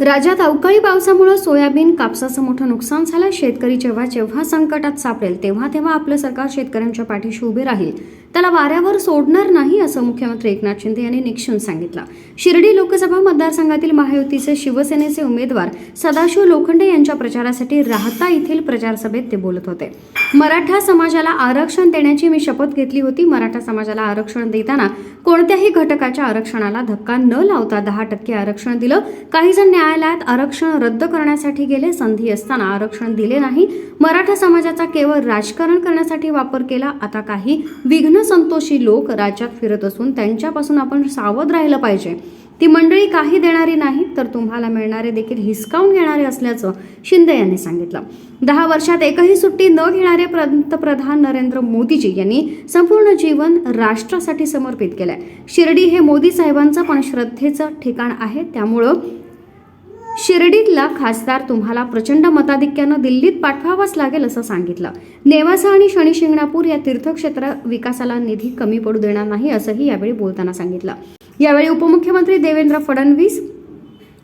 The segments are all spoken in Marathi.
राज्यात अवकाळी पावसामुळे सोयाबीन कापसाचं मोठं नुकसान झालं. शेतकरी जेव्हा जेव्हा संकटात सापडेल तेव्हा तेव्हा आपलं सरकार शेतकऱ्यांच्या पाठीशी उभे राहील. त्याला वाऱ्यावर सोडणार नाही असं मुख्यमंत्री एकनाथ शिंदे यांनी निक्षून सांगितलं. शिर्डी लोकसभा मतदारसंघातील महायुतीचे शिवसेनेचे उमेदवार सदाशिव लोखंडे यांच्या प्रचारासाठी राहता येथील प्रचारसभेत ते बोलत होते. मराठा समाजाला आरक्षण देण्याची मी शपथ घेतली होती. मराठा समाजाला आरक्षण देताना कोणत्याही घटकाच्या आरक्षणाला धक्का न लावता दहा टक्के आरक्षण दिलं. काही जण न्यायालयात आरक्षण रद्द करण्यासाठी गेले संधी असताना आरक्षण दिले नाही. मराठा समाजाचा केवळ राजकारण करण्यासाठी वापर केला आता काही विघ्न संतोषी लोक राज्यात फिरत असून त्यांच्यापासून आपण सावध राहिलं पाहिजे. ती मंडळी काही देणारी नाही तर तुम्हाला मिळणारे देखील हिसकावून घेणारे असल्याचं शिंदे यांनी सांगितलं. दहा वर्षात एकही सुट्टी न घेणारे पंतप्रधान नरेंद्र मोदीजी यांनी संपूर्ण जीवन राष्ट्रासाठी समर्पित केलंय. शिर्डी हे मोदी साहेबांचं पण श्रद्धेचं ठिकाण आहे त्यामुळं शिर्डीतला खासदार तुम्हाला प्रचंड मताधिक्यानं दिल्लीत पाठवावाच लागेल असं सांगितलं. नेवासा आणि शनी शिंगणापूर या तीर्थक्षेत्र विकासाला निधी कमी पडू देणार नाही असंही यावेळी बोलताना सांगितलं. यावेळी उपमुख्यमंत्री देवेंद्र फडणवीस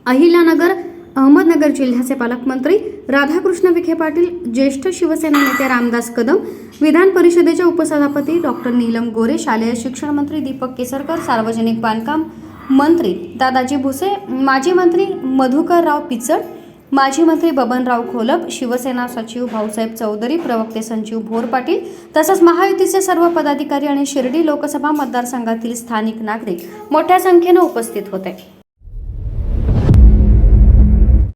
अहिल्यानगर अहमदनगर जिल्ह्याचे पालकमंत्री राधाकृष्ण विखे पाटील ज्येष्ठ शिवसेना नेते रामदास कदम विधान परिषदेच्या उपसभापती डॉक्टर नीलम गोरे शालेय शिक्षण मंत्री दीपक केसरकर सार्वजनिक बांधकाम मंत्री दादाजी भुसे माजी मंत्री मधुकरराव पिचड माजी मंत्री बबनराव खोलप शिवसेना सचिव भाऊसाहेब चौधरी प्रवक्ते संजीव भोर पाटील तसंच महायुतीचे सर्व पदाधिकारी आणि शिर्डी लोकसभा मतदारसंघातील स्थानिक नागरिक मोठ्या संख्येनं उपस्थित होते.